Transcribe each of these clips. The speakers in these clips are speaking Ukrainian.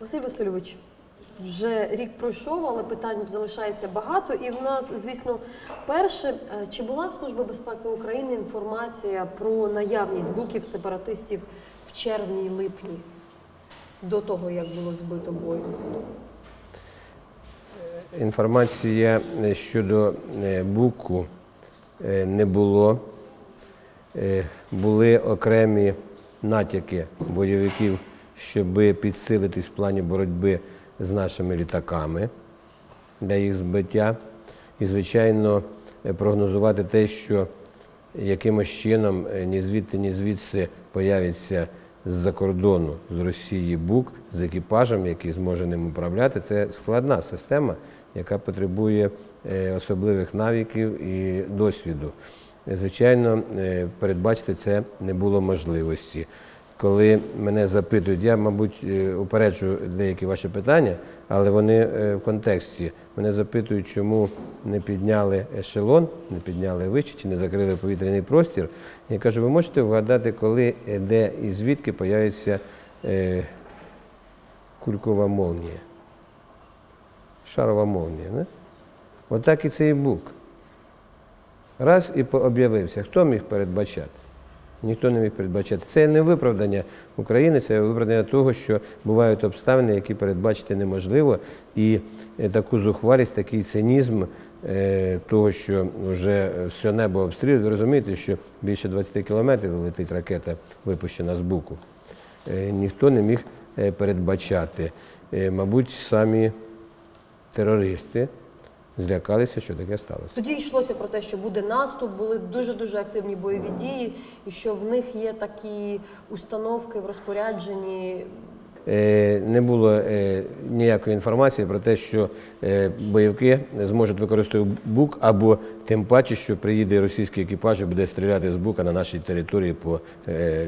Василь Васильович, вже рік пройшов, але питань залишається багато. І в нас, звісно, перше, е, чи була в Служби безпеки України інформація про наявність буків сепаратистів в червні і липні до того, як було збито бою? Інформація е, щодо е, Буку не було. Були окремі натяки бойовиків, щоб підсилитись в плані боротьби з нашими літаками для їх збиття. І, звичайно, прогнозувати те, що якимось чином е, ні звідти, ні звідси появиться з-за кордону, з Росії Бук з екіпажем, який зможе ним управляти, це складна система, яка потребує е, особливих навиків і досвіду. Звичайно, е, передбачити це не було можливості. Коли мене запитують, я, мабуть, е, упереджу деякі ваші питання, але вони е, в контексті. Мене запитують, чому не підняли ешелон, не підняли вище, чи не закрили повітряний простір. Я кажу, ви можете вгадати, коли, е, де і звідки появиться кулькова молнія, шарова молнія. Не? Отак і цей бук. Раз і об'явився. Хто міг передбачати? Ніхто не міг передбачати. Це не виправдання України, це виправдання того, що бувають обставини, які передбачити неможливо. І е, таку зухвалість, такий цинізм е, того, що вже все небо обстрілює. Ви розумієте, що більше 20 кілометрів летить ракета, випущена з буку. Е, Ніхто не міг передбачати. Мабуть, самі терористи злякалися, що таке сталося. Тоді йшлося про те, що буде наступ, були дуже дуже активні бойові дії, і що в них є такі установки в розпорядженні. Е, Не було е, ніякої інформації про те, що е, бойовики зможуть використовувати бук, або тим паче, що приїде російський екіпаж і буде стріляти з бука на нашій території по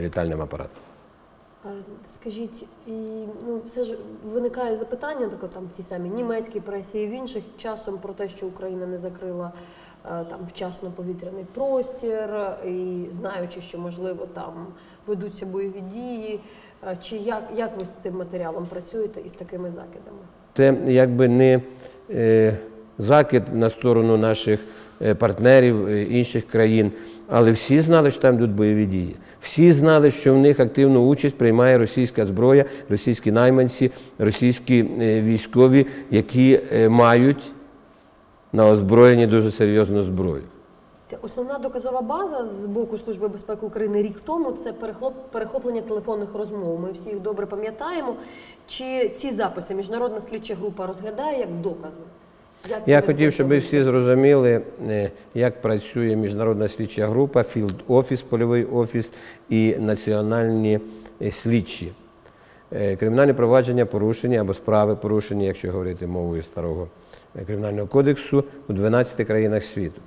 літальним апаратам. Скажіть, і ну все ж виникає запитання, наприклад, там в тій самій німецькій пресі і в інших часом про те, що Україна не закрила е, там вчасно повітряний простір, і знаючи, що можливо там ведуться бойові дії. Е, Чи як, як ви з тим матеріалом працюєте і з такими закидами? Це якби не е, закид на сторону наших партнерів е, інших країн, але всі знали, що там йдуть бойові дії. Всі знали, що в них активну участь приймає російська зброя, російські найманці, російські е, військові, які е, мають на озброєнні дуже серйозну зброю. Основна доказова база з боку Служби безпеки України рік тому. Це перехоплення телефонних розмов. Ми всі їх добре пам'ятаємо. Чи ці записи міжнародна слідча група розглядає як докази? Я хотів, щоб ви всі зрозуміли, е, як працює міжнародна слідча група, філд офіс, польовий офіс і національні е, слідчі. Е, Кримінальні провадження порушені або справи порушені, якщо говорити мовою старого кримінального кодексу, у 12 країнах світу.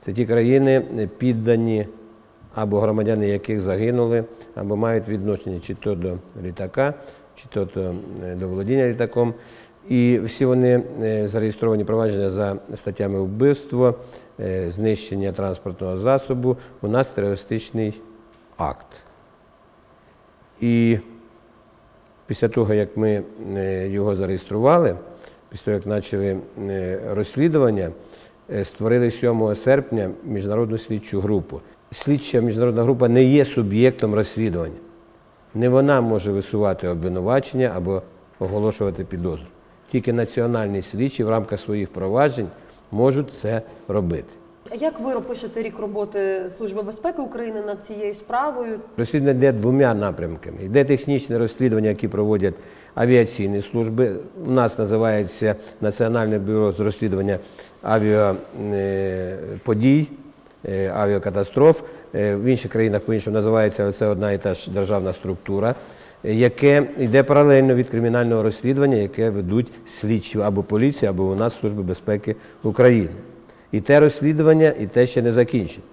Це ті країни, піддані або громадяни яких загинули, або мають відношення чи то до літака, чи то до володіння літаком. І всі вони е, зареєстровані провадження за статтями вбивство, е, знищення транспортного засобу. У нас терористичний акт. І після того, як ми е, його зареєстрували, після того, як почали розслідування, створили 7 серпня міжнародну слідчу групу. Слідча міжнародна група не є суб'єктом розслідування. Не вона може висувати обвинувачення або оголошувати підозру. Тільки національні слідчі в рамках своїх проваджень можуть це робити. А як ви пишете рік роботи Служби безпеки України над цією справою? Розслідування йде двома напрямками. Йде технічне розслідування, які проводять авіаційні служби. У нас називається Національне бюро з розслідування авіаподій, е, авіакатастроф. Е, В інших країнах по-іншому називається, але це одна і та ж державна структура, е, яке йде паралельно від кримінального розслідування, яке ведуть слідчі або поліція, або у нас Служби безпеки України. І те розслідування, і те ще не закінчено.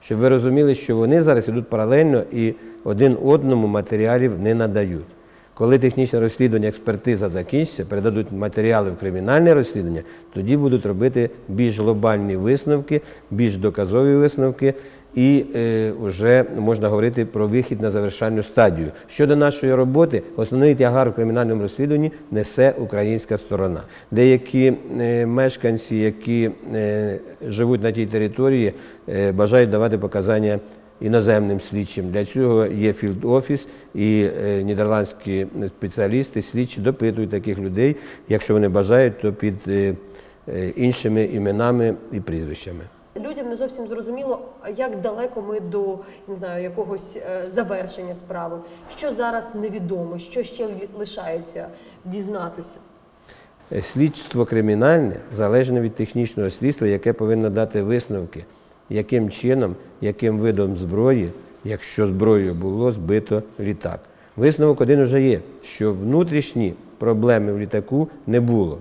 Щоб ви розуміли, що вони зараз йдуть паралельно і один одному матеріалів не надають. Коли технічне розслідування, експертиза закінчиться, передадуть матеріали в кримінальне розслідування, тоді будуть робити більш глобальні висновки, більш доказові висновки, і е, вже можна говорити про вихід на завершальну стадію. Щодо нашої роботи, основний тягар в кримінальному розслідуванні несе українська сторона. Деякі е, мешканці, які е, живуть на тій території, е, бажають давати показання іноземним слідчим. Для цього є філд-офіс і е, нідерландські спеціалісти, слідчі допитують таких людей. Якщо вони бажають, то під е, е, іншими іменами і прізвищами. Людям не зовсім зрозуміло, як далеко ми до не знаю якогось завершення справи. Що зараз невідомо, що ще лишається дізнатися. Слідство кримінальне залежне від технічного слідства, яке повинно дати висновки, яким чином, яким видом зброї, якщо зброєю було збито літак. Висновок один вже є, що внутрішні проблеми в літаку не було.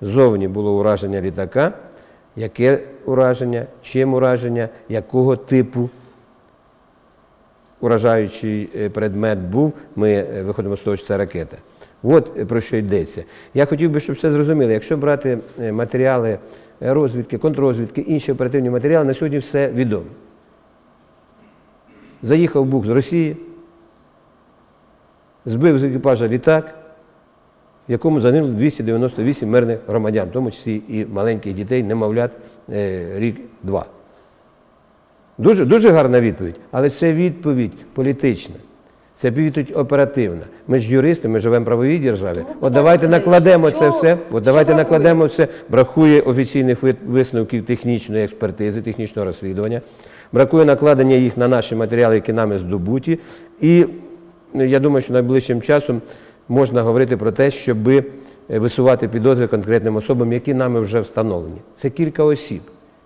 Зовні було ураження літака, яке ураження, чим ураження, якого типу уражаючий е, предмет був, ми е, виходимо з того, що це ракета. От е, про що йдеться. Я хотів би, щоб все зрозуміли. Якщо брати е, матеріали е, розвідки, контррозвідки, інші оперативні матеріали, на сьогодні все відомо. Заїхав Бук з Росії, збив з екіпажа літак, в якому загинуло 298 мирних громадян, в тому числі і маленьких дітей, немовлят рік-два. Дуже, дуже гарна відповідь, але це відповідь політична. Це відповідь оперативна. Ми ж юристи, ми живемо в правовій державі. Тому От давайте буде, накладемо це все. От давайте бракує? накладемо все. Бракує офіційних ви- висновків технічної експертизи, технічного розслідування. Бракує накладення їх на наші матеріали, які нами здобуті. І ну, я думаю, що найближчим часом можна говорити про те, щоб висувати підозри конкретним особам, які нами вже встановлені. Це кілька осіб.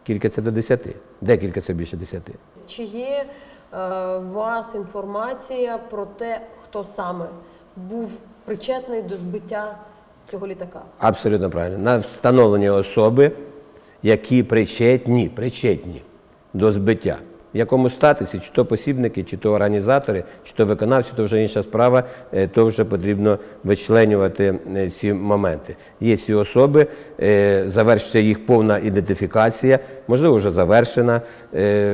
Кілька це до десяти. Декілька це більше десяти. Чи є е, вас інформація про те, хто саме був причетний до збиття цього літака? Абсолютно правильно. На встановлені особи, які причетні, причетні до збиття. В якому статусі, чи то посібники, чи то організатори, чи то виконавці, то вже інша справа, е, то вже потрібно вичленювати е, ці моменти. Є ці особи, е, завершиться їх повна ідентифікація, можливо, вже завершена.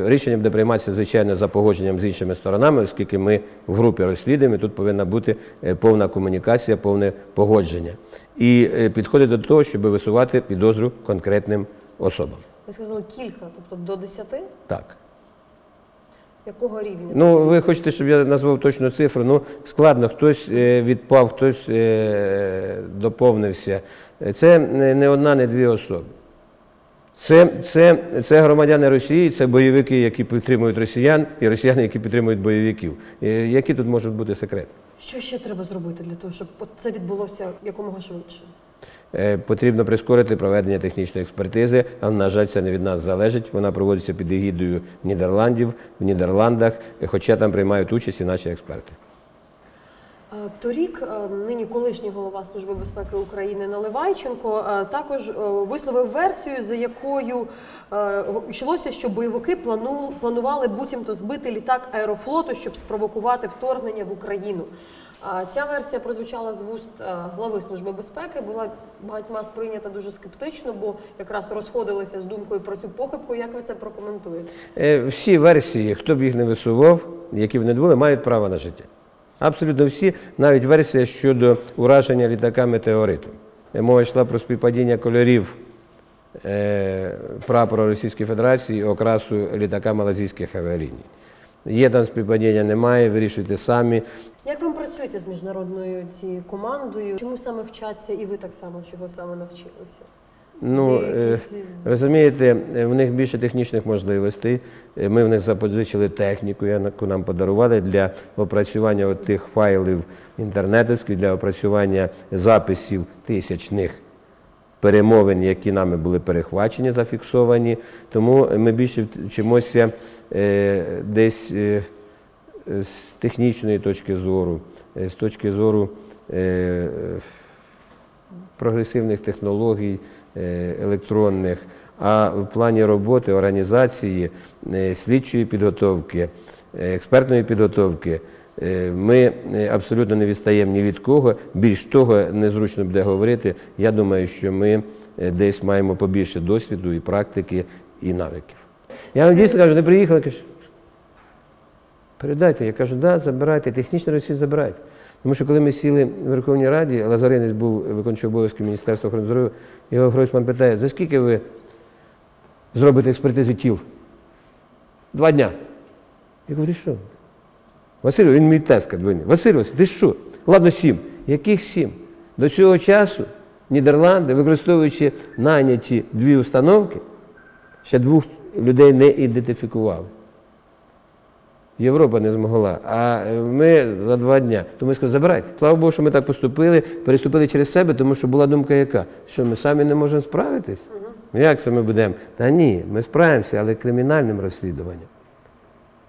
Рішення буде прийматися, звичайно, за погодженням з іншими сторонами, оскільки ми в групі розслідуємо, тут повинна бути повна комунікація, повне погодження. І підходить до того, щоб висувати підозру конкретним особам. Ви сказали кілька, тобто до десяти? Так. Якого рівня? Ну, ви хочете, щоб я назвав точну цифру? Ну, складно, хтось е, відпав, хтось е, доповнився. Це не одна, не дві особи. Це, це, це громадяни Росії, це бойовики, які підтримують росіян, і росіяни, які підтримують бойовиків. Е, Які тут можуть бути секрети? Що ще треба зробити для того, щоб це відбулося якомога швидше? Е, Потрібно прискорити проведення технічної експертизи, але, на жаль, це не від нас залежить. Вона проводиться під егідою Нідерландів в Нідерландах, хоча там приймають участь і наші експерти. Е, Торік е, нині колишній голова Служби безпеки України Наливайченко е, також висловив версію, за якою йшлося, що бойовики плану- планували буцімто збити літак аерофлоту, щоб спровокувати вторгнення в Україну. Ця версія прозвучала з вуст глави Служби безпеки, була багатьма сприйнята дуже скептично, бо якраз розходилися з думкою про цю похибку. Як ви це прокоментуєте? Всі версії, хто б їх не висував, які не були, мають право на життя. Абсолютно всі, навіть версія щодо ураження літака метеоритом. Мова йшла про співпадіння кольорів е, прапора Російської Федерації і окрасу літака малазійських авіаліній. Є там співпадіння, немає, вирішуйте самі. Як вам працюється з міжнародною цією командою? Чому саме вчаться і ви так само чого саме навчилися? Ну, е, розумієте, е, в них більше технічних можливостей. Е, Ми в них запозичили техніку, яку нам подарували для опрацювання от тих файлів інтернетовських, для опрацювання записів тисячних перемовин, які нами були перехвачені, зафіксовані. Тому ми більше вчимося десь з технічної точки зору, з точки зору прогресивних технологій електронних, а в плані роботи, організації, е, слідчої підготовки, е, експертної підготовки Е, Ми е, абсолютно не відстаємо ні від кого. Більш того, незручно буде говорити. Я думаю, що ми е, десь маємо побільше досвіду і практики, і навиків. Я вам дійсно кажу, не приїхали, передайте. Я кажу, да, забирайте, технічно ресурс забирайте. Тому що коли ми сіли в Верховній Раді, Лазаринець був виконуючий обов'язки Міністерства охорони здоров'я, його Гройсман питає, за скільки ви зробите експертизи тіл? Два дня. Я говорю, що? Василь, він мій тезка двойний. Василь, Василь, ти що? Ладно, сім. Яких сім? До цього часу Нідерланди, використовуючи найняті дві установки, ще двох людей не ідентифікували. Європа не змогла, а ми за два дня. Тому я сказав, забирайте. Слава Богу, що ми так поступили, переступили через себе, тому що була думка яка? Що ми самі не можемо справитись? Як це ми будемо? Та ні, ми справимося, але кримінальним розслідуванням.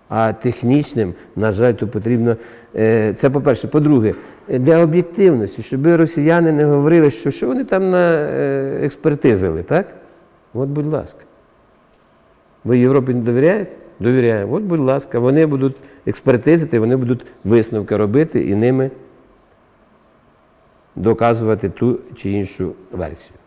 А технічним, на жаль, то потрібно. е, Це по-перше. По-друге, е, для об'єктивності, щоб росіяни не говорили, що, що вони там на е, експертизили, так? От, будь ласка. Ви Європі не довіряєте? Довіряємо. От, будь ласка, вони будуть експертизити, вони будуть висновки робити і ними доказувати ту чи іншу версію.